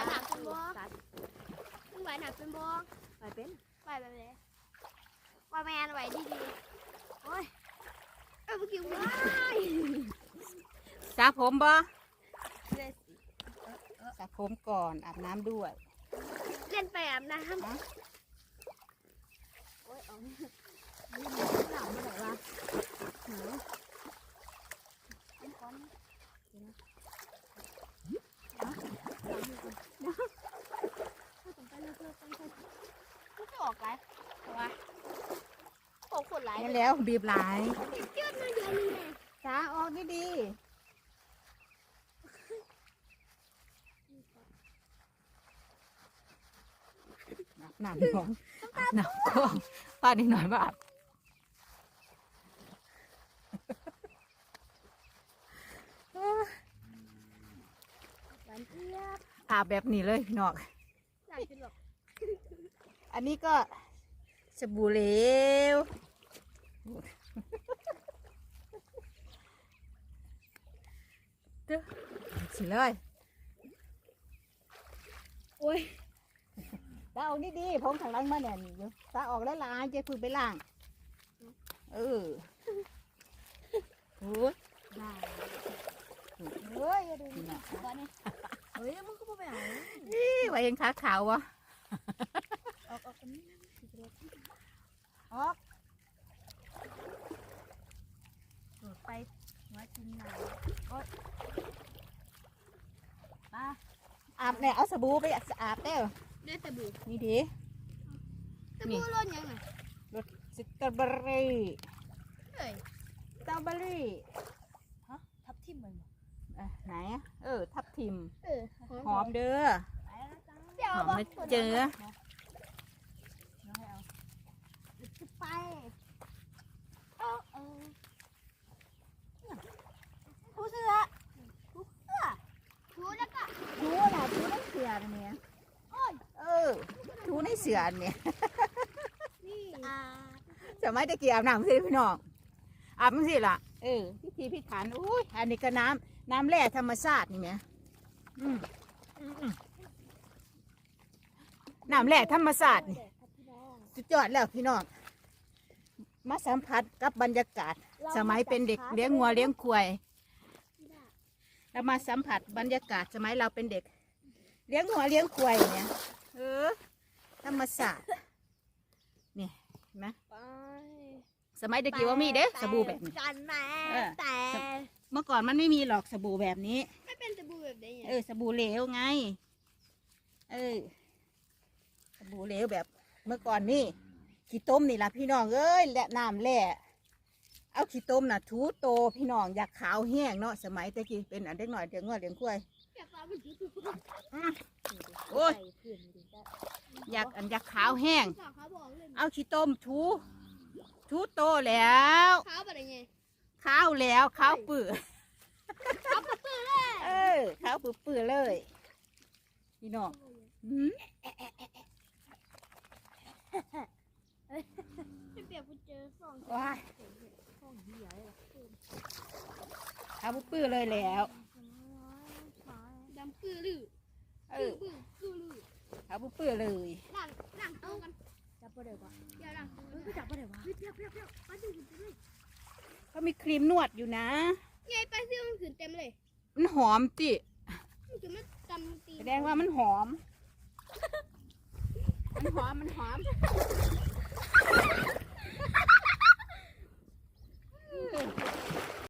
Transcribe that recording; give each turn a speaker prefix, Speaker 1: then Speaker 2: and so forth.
Speaker 1: ายหนักเป็นบ่
Speaker 2: ตัด
Speaker 1: มึงไหวหนักเป็นบ่
Speaker 2: ไปเป็น
Speaker 1: ไหวแบบไหนไหวแมนไหวดีดีๆโอ้ยเอ้ยเมื่อกี้มึง
Speaker 3: สระผมบ่
Speaker 1: เล่น
Speaker 3: สระผมก่อนอาบน้ำด้วย
Speaker 1: เล่นไปอาบน้ำ
Speaker 3: ฮะ
Speaker 2: โอ้ยเอานี่นี่หลังมาไหนวะหนู
Speaker 1: ก้ อน
Speaker 2: ต้องไปเลิกเลิกต้องไป
Speaker 1: กูจะออกไงแต่ว่าโอ้ขนไหล
Speaker 3: นี่แล้วบีบหลาย
Speaker 1: เจือดมาเยอะเลย
Speaker 3: สระออกดีดีอาบน้ำของอาบน้ำก็ป้านิดหน่อยมาอาบ
Speaker 1: หวานเจี๊ยบ
Speaker 3: อาบแบบนี้เลยพี่น้อง
Speaker 1: อยากกินหรอก
Speaker 3: อันนี้ก็สบู่เหลวเด้อสิเลย
Speaker 1: โอ้ย
Speaker 3: ตาออกดีๆผมข้างหลังมาเนี่ยนี่อยู่ตาออกแล้วล้างเจะพึ่งไปล้าง เออโอ้ย
Speaker 2: ได้
Speaker 3: เฮ้ยอย่าดูนี่นะ
Speaker 1: ตอนนี้
Speaker 2: เฮ้ยมึงก็บ่ ไปเอา
Speaker 3: นี่ไว้ยังขาขาววะ
Speaker 2: ออกออกกันนี่นะสิเด็ด
Speaker 3: ออก
Speaker 2: โดดไปหัวจิ้มหนาโอ๊ยมา
Speaker 3: อาบเนี่ยเอาสบู่ไปอาบเด้อ
Speaker 1: ได้สบู่
Speaker 3: นี่ดิ
Speaker 1: สบู่ร้อนยังไง
Speaker 3: รสสตรอเบอรี่
Speaker 1: เฮ้ย
Speaker 3: สตรอเบอรี่
Speaker 2: ฮะทับทิ่มมันบ่
Speaker 3: อะไหนอะเออ ทับทิม
Speaker 1: เออ
Speaker 3: หอมเด้อ
Speaker 2: ไปแล้วจ้า
Speaker 1: เดี๋ยว
Speaker 3: หอม
Speaker 1: บอก
Speaker 3: นะเจอ
Speaker 2: เดี๋ยวให้เอา
Speaker 1: จะไปเออเออ
Speaker 2: ผู้เสือ
Speaker 1: ชูแล้วก็
Speaker 3: ทูน่ะทูในเสือเนี่ย
Speaker 1: โอ้ย
Speaker 3: เออทูในเสือเนี่ย
Speaker 1: นี่
Speaker 2: อ่า
Speaker 3: สมัยตะกี้อาบน้ำสิพี่น้องอาบมันสิล่ะเออพิธีพิถันอุ้ยอันนี้ก็น้ำน้ำแร่ธรรมชาตินี่ไหมอืมอืมอืม น้ำแร่ธรรมชาตินี่สุดยอดแล้วพี่น้อง มาสัมผัสกับบรรยากาศ สมัยเป็นเด็กเลี้ยงงัวเลี้ยงควายแล้วมาสัมผัสบรรยากาศสมัยเราเป็นเด็ก เลี้ยงงัวเลี้ยงควายเนี่ยเออธรรมศาสตร์นี่เห็นไหม
Speaker 1: ไป
Speaker 3: สมัยตะกี้ว่ามีเด้สบู่แบบนี้
Speaker 1: จันแม่
Speaker 3: เออ
Speaker 1: แต่
Speaker 3: เมื่อก่อนมันไม่มีหรอกสบู่แบบนี้
Speaker 1: ไม่เป็นสบู่ แบบไหน
Speaker 3: เออสบู่เหลวไง เออสบู่เหลวแบบเมื่อก่อนนี่ขี้ต้มนี่ล่ะพี่น้องเอ้ยและน้ำแร่เอาขี้ต้มน่ะถูโตพี่น้องอยากขาวแห้งเนาะสมัยตะกี้เป็นอันเด็กหน่อยเดี๋ยวงอเดี๋ยวกล้วย
Speaker 1: อยากฟังมันจุด
Speaker 3: อืมโอ้ย
Speaker 2: ใส่พื้นดิจ้ะ
Speaker 3: อยากอันอยากขาวแห้ง
Speaker 1: สาวเขาบอกเลย
Speaker 3: เอาขี้ต้มถูถูโตแล้ว
Speaker 1: เขาแบบไง
Speaker 3: ขาวแล้วขาวปื้อ
Speaker 1: เขาเปื้อนเลย
Speaker 3: เออขาวปื้อปื้อเลยพี่น้องอืม
Speaker 1: เปรียบกูเจอสอง
Speaker 3: ว้าย
Speaker 2: ห้องเหี้ยเลย
Speaker 3: ขาวปื้อเลยแล้ว
Speaker 1: ดำปื้อลือ
Speaker 3: เอ
Speaker 1: ปื้อ
Speaker 3: อ
Speaker 1: ปื้อปื้อลือ
Speaker 3: ขาวปื้อเลย
Speaker 1: หลังหลังตู้กัน
Speaker 2: จับบ่ได้บ่
Speaker 1: เดี๋ยวหลังตู้
Speaker 2: เฮ้ยก็จับบ่ได้วะ
Speaker 1: เปรี้ยวเปรี้ยวเปรี้ยวมาดูกันเลย
Speaker 3: เขามีครีมนวดอยู่นะ
Speaker 1: ยายไปซื้อมันขืนเต็มเลย
Speaker 3: มันหอมจิ
Speaker 1: มันขืนมันจำตี
Speaker 3: แสดงว่ามันหอม มันหอม มันหอม